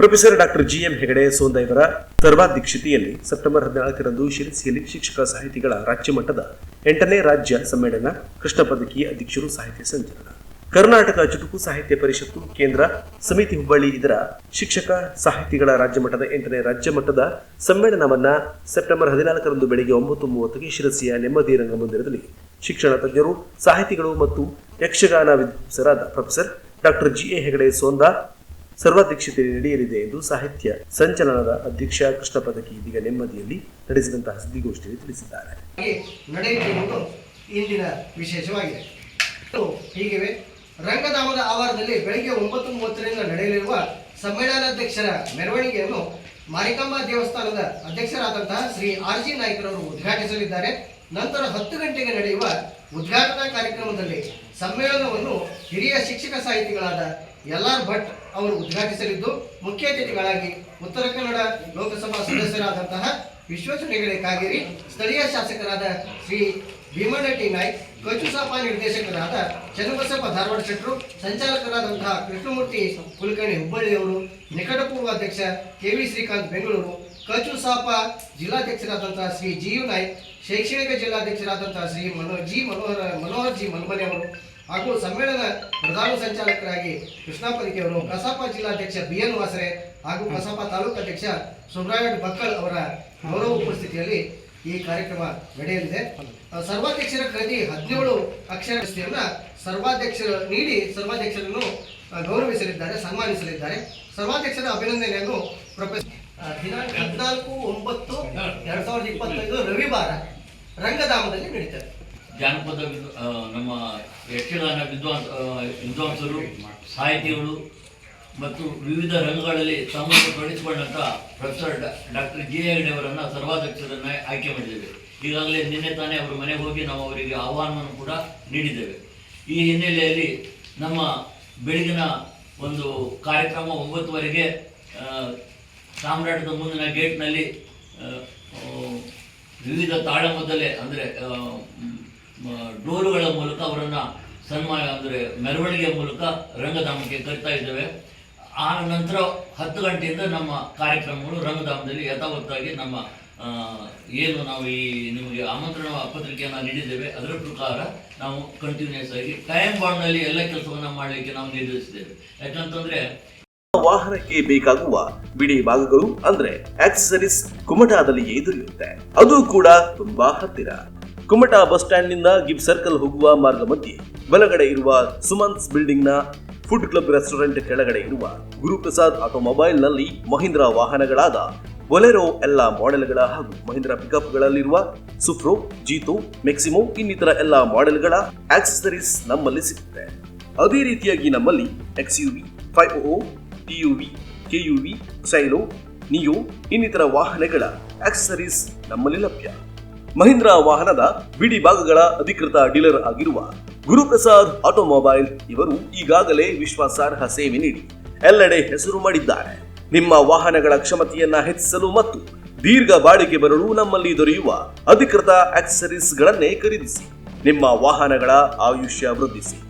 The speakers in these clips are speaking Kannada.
Professor doctor G M Hegde Sonda ಇವರ ಸರ್ವಾಧ್ಯಕ್ಷತೆಯಲ್ಲಿ ಸೆಪ್ಟೆಂಬರ್ ಹದಿನಾಲ್ಕರಂದು ಶಿರಸಿಯಲ್ಲಿ ಶಿಕ್ಷಕ ಸಾಹಿತಿಗಳ ರಾಜ್ಯ ಮಟ್ಟದ ಎಂಟನೇ ರಾಜ್ಯ ಸಮ್ಮೇಳನ ಕೃಷ್ಣ ಪದಕೀಯ ಅಧ್ಯಕ್ಷರು ಸಾಹಿತ್ಯ ಸಂಚಲನ ಕರ್ನಾಟಕ ಚುಟುಕು ಸಾಹಿತ್ಯ ಪರಿಷತ್ತು ಕೇಂದ್ರ ಸಮಿತಿ ಹುಬ್ಬಳ್ಳಿ ಇದರ ಶಿಕ್ಷಕ ಸಾಹಿತಿಗಳ ರಾಜ್ಯ ಮಟ್ಟದ ಎಂಟನೇ ರಾಜ್ಯ ಮಟ್ಟದ ಸಮ್ಮೇಳನವನ್ನ ಸೆಪ್ಟೆಂಬರ್ ಹದಿನಾಲ್ಕರಂದು ಬೆಳಗ್ಗೆ ಒಂಬತ್ತು ಮೂವತ್ತಕ್ಕೆ ಶಿರಸಿಯ ನೆಮ್ಮದಿ ರಂಗಮಂದಿರದಲ್ಲಿ ಶಿಕ್ಷಣ ತಜ್ಞರು, ಸಾಹಿತಿಗಳು ಮತ್ತು Yakshagana ವಿದ್ವಾಂಸರಾದ professor doctor G A Hegde Sonda ಸರ್ವಾಧ್ಯಕ್ಷತೆಯಲ್ಲಿ ನಡೆಯಲಿದೆ ಎಂದು ಸಾಹಿತ್ಯ ಸಂಚಲನದ ಅಧ್ಯಕ್ಷ ಕೃಷ್ಣ ಪದಕಿ ಇದೀಗ ನೆಮ್ಮದಿಯಲ್ಲಿ ನಡೆಸಿದಂತಹ ಸುದ್ದಿಗೋಷ್ಠಿಯಲ್ಲಿ ತಿಳಿಸಿದ್ದಾರೆ. ನಡೆಯುತ್ತಿರುವುದು ಇಂದಿನ ವಿಶೇಷವಾಗಿದೆ. ಹೀಗಿವೆ, ರಂಗಧಾಮದ ಆವರಣದಲ್ಲಿ ಬೆಳಿಗ್ಗೆ ಒಂಬತ್ತು ಮೂವತ್ತರಿಂದ ನಡೆಯಲಿರುವ ಸಮ್ಮೇಳನಾಧ್ಯಕ್ಷರ ಮೆರವಣಿಗೆಯನ್ನು ಮಾರಿಕಾಂಬಾ ದೇವಸ್ಥಾನದ ಅಧ್ಯಕ್ಷರಾದಂತಹ ಶ್ರೀ ಆರ್ ಜಿ ನಾಯ್ಕರವರು ಉದ್ಘಾಟಿಸಲಿದ್ದಾರೆ. ನಂತರ ಹತ್ತು ಗಂಟೆಗೆ ನಡೆಯುವ ಉದ್ಘಾಟನಾ ಕಾರ್ಯಕ್ರಮದಲ್ಲಿ ಸಮ್ಮೇಳನವನ್ನು ಹಿರಿಯ ಶಿಕ್ಷಕ ಸಾಹಿತಿಗಳಾದ ಎಲ್ ಆರ್ ಭಟ್ ಅವರು ಉದ್ಘಾಟಿಸಲಿದ್ದು, ಮುಖ್ಯ ಅತಿಥಿಗಳಾಗಿ ಉತ್ತರ ಕನ್ನಡ ಲೋಕಸಭಾ ಸದಸ್ಯರಾದಂತಹ ವಿಶ್ವೇಶ್ವರ ಹೆಗಡೆ ಕಾಗೇರಿ, ಸ್ಥಳೀಯ ಶಾಸಕರಾದ ಶ್ರೀ ಭೀಮಣ್ಣ ಟಿ ನಾಯ್ಕ್ ಕಚುಸಾಪ ನಿರ್ದೇಶಕರಾದ ಚನ್ನಬಸಪ್ಪ ಧಾರವಾಡ ಶೆಟ್ಟರು ಸಂಚಾಲಕರಾದಂತಹ ಕೃಷ್ಣಮೂರ್ತಿ ಕುಲಕರ್ಣಿ ಹುಬ್ಬಳ್ಳಿಯವರು ನಿಕಟಪೂರ್ವ ಅಧ್ಯಕ್ಷ ಕೆ ವಿ ಶ್ರೀಕಾಂತ್ ಬೆಂಗಳೂರು ಕಚುಸಾಪ ಜಿಲ್ಲಾಧ್ಯಕ್ಷರಾದಂತಹ ಶ್ರೀ ಜಿ ಯು ನಾಯ್ಕ್, ಶೈಕ್ಷಣಿಕ ಜಿಲ್ಲಾಧ್ಯಕ್ಷರಾದಂತಹ ಶ್ರೀ ಮನೋ ಜಿ ಮನೋಹರ ಮನೋಹರ್ ಜಿ ಮಲ್ಮನೆ ಅವರು ಹಾಗೂ ಸಮ್ಮೇಳನ ಪ್ರಧಾನ ಸಂಚಾಲಕರಾಗಿ ಕೃಷ್ಣಾಪದಿಕೆ ಅವರು ಕಸಾಪ ಜಿಲ್ಲಾಧ್ಯಕ್ಷ ಬಿ ಎನ್ ವಾಸರೆ ಹಾಗೂ ಕಸಾಪ ತಾಲೂಕು ಅಧ್ಯಕ್ಷ ಸುಬ್ರಾಯಣ್ ಬಕ್ಕಳ್ ಅವರ ಗೌರವ ಉಪಸ್ಥಿತಿಯಲ್ಲಿ ಈ ಕಾರ್ಯಕ್ರಮ ನಡೆಯಲಿದೆ. ಸರ್ವಾಧ್ಯಕ್ಷರ ಕೃತಿ ಹದಿನೇಳು ಅಕ್ಷರಸ್ಥೆಯನ್ನ ಸರ್ವಾಧ್ಯಕ್ಷರು ನೀಡಿ ಸರ್ವಾಧ್ಯಕ್ಷರನ್ನು ಗೌರವಿಸಲಿದ್ದಾರೆ, ಸನ್ಮಾನಿಸಲಿದ್ದಾರೆ. ಸರ್ವಾಧ್ಯಕ್ಷರ ಅಭಿನಂದನೆಯನ್ನು ಪ್ರೊಫೆಸರ್ ದಿನಾಂಕ ಹದಿನಾಲ್ಕು ಒಂಬತ್ತು ಎರಡ್ ಸಾವಿರದ ಇಪ್ಪತ್ತೈದು ರವಿವಾರ ರಂಗಧಾಮದಲ್ಲಿ ನಡೀತದೆ. ಜಾನಪದ ನಮ್ಮ ಯಕ್ಷಗಾನ ವಿದ್ವಾಂಸ ವಿದ್ವಾಂಸರು, ಸಾಹಿತಿಗಳು ಮತ್ತು ವಿವಿಧ ರಂಗಗಳಲ್ಲಿ ತಮ್ಮನ್ನು ತೊಡಗಿಸಿಕೊಂಡಂಥ ಪ್ರೊಫೆಸರ್ ಡಾಕ್ಟರ್ ಜಿ ಹೆಗಡೆ ಅವರನ್ನು ಸರ್ವಾಧ್ಯಕ್ಷರನ್ನ ಆಯ್ಕೆ ಮಾಡಿದ್ದೇವೆ. ಈಗಾಗಲೇ ನಿನ್ನೆ ತಾನೇ ಅವರ ಮನೆಗೆ ಹೋಗಿ ನಾವು ಅವರಿಗೆ ಆಹ್ವಾನವನ್ನು ಕೂಡ ನೀಡಿದ್ದೇವೆ. ಈ ಹಿನ್ನೆಲೆಯಲ್ಲಿ ನಮ್ಮ ಬೆಳಗಿನ ಒಂದು ಕಾರ್ಯಕ್ರಮ ಒಂಬತ್ತುವರೆಗೆ ಸಾಮ್ರಾಟದ ಮುಂದಿನ ಗೇಟ್ನಲ್ಲಿ ವಿವಿಧ ತಾಳಮದ್ದಲೆ ಅಂದರೆ ಡೋಲುಗಳ ಮೂಲಕ ಅವರನ್ನು ಸನ್ಮಾನ ಅಂದರೆ ಮೆರವಣಿಗೆ ಮೂಲಕ ರಂಗಧಾಮಕ್ಕೆ ಕರಿತಾ ಇದ್ದೇವೆ. ಆ ನಂತರ ಹತ್ತು ಗಂಟೆಯಿಂದ ನಮ್ಮ ಕಾರ್ಯಕ್ರಮಗಳು ರಂಗಧಾಮದಲ್ಲಿ ಯಥಾವತ್ತಾಗಿ ನಮ್ಮ ಏನು ನಾವು ಈ ನಿಮಗೆ ಆಮಂತ್ರಣ ಪತ್ರಿಕೆಯನ್ನು ನೀಡಿದ್ದೇವೆ, ಅದರ ಪ್ರಕಾರ ನಾವು ಕಂಟಿನ್ಯೂಸ್ ಆಗಿ ಟೈಮ್ ಬಾಂಡ್ನಲ್ಲಿ ಎಲ್ಲ ಕೆಲಸವನ್ನು ಮಾಡಲಿಕ್ಕೆ ನಾವು ನಿರ್ಧರಿಸಿದ್ದೇವೆ. ಯಾಕಂತಂದರೆ ವಾಹನಕ್ಕೆ ಬೇಕಾಗುವ ಬಿಡಿ ಭಾಗಗಳು ಅಂದ್ರೆ ಆಕ್ಸೆಸರೀಸ್ ಕುಮಟಾದಲ್ಲಿಯೇ ದೊರೆಯುತ್ತೆ ಅದು ಕೂಡ ತುಂಬಾ ಹತ್ತಿರ. ಕುಮಟಾ ಬಸ್ ಸ್ಟ್ಯಾಂಡ್ನಿಂದ ಗಿಬ್ ಸರ್ಕಲ್ ಹೋಗುವ ಮಾರ್ಗ ಮಧ್ಯೆ ಬಲಗಡೆ ಇರುವ ಸುಮನ್ಸ್ ಬಿಲ್ಡಿಂಗ್ನ ಫುಡ್ ಕ್ಲಬ್ ರೆಸ್ಟೋರೆಂಟ್ ಕೆಳಗಡೆ ಇರುವ ಗುರುಪ್ರಸಾದ್ ಆಟೋಮೊಬೈಲ್ನಲ್ಲಿ ಮಹೀಂದ್ರ ವಾಹನಗಳಾದ ಬೊಲೆರೋ ಎಲ್ಲ ಮಾಡೆಲ್ಗಳ ಹಾಗೂ ಮಹೀಂದ್ರ ಪಿಕಪ್ಗಳಲ್ಲಿರುವ ಸುಫ್ರೋ ಜೀತೋ, ಮೆಕ್ಸಿಮೋ ಇನ್ನಿತರ ಎಲ್ಲ ಮಾಡೆಲ್ಗಳ ಆಕ್ಸೆಸರೀಸ್ ನಮ್ಮಲ್ಲಿ ಸಿಗುತ್ತೆ. ಅದೇ ರೀತಿಯಾಗಿ ನಮ್ಮಲ್ಲಿ X U V five O, T U V, K U V, Xylo, Neo ಇನ್ನಿತರ ವಾಹನಗಳ ಆಕ್ಸೆಸರೀಸ್ ನಮ್ಮಲ್ಲಿ ಲಭ್ಯ. ಮಹೀಂದ್ರ ವಾಹನದ ಬಿಡಿ ಭಾಗಗಳ ಅಧಿಕೃತ ಡೀಲರ್ ಆಗಿರುವ ಗುರುಪ್ರಸಾದ್ ಆಟೋಮೊಬೈಲ್ ಇವರು ಈಗಾಗಲೇ ವಿಶ್ವಾಸಾರ್ಹ ಸೇವೆ ನೀಡಿ ಎಲ್ಲೆಡೆ ಹೆಸರು ಮಾಡಿದ್ದಾರೆ. ನಿಮ್ಮ ವಾಹನಗಳ ಕ್ಷಮತೆಯನ್ನ ಹೆಚ್ಚಿಸಲು ಮತ್ತು ದೀರ್ಘ ಬಾಳಿಕೆ ಬರಲು ನಮ್ಮಲ್ಲಿ ದೊರೆಯುವ ಅಧಿಕೃತ ಆಕ್ಸೆಸರೀಸ್ಗಳನ್ನೇ ಖರೀದಿಸಿ. ನಿಮ್ಮ ವಾಹನಗಳ ಆಯುಷ್ಯ ವೃದ್ಧಿಸಿ.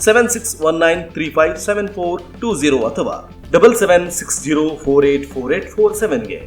Seven six one nine three five seven four two zero ಅಥವಾ double seven six zero four eight four eight four ಸೆವೆನ್ಗೆ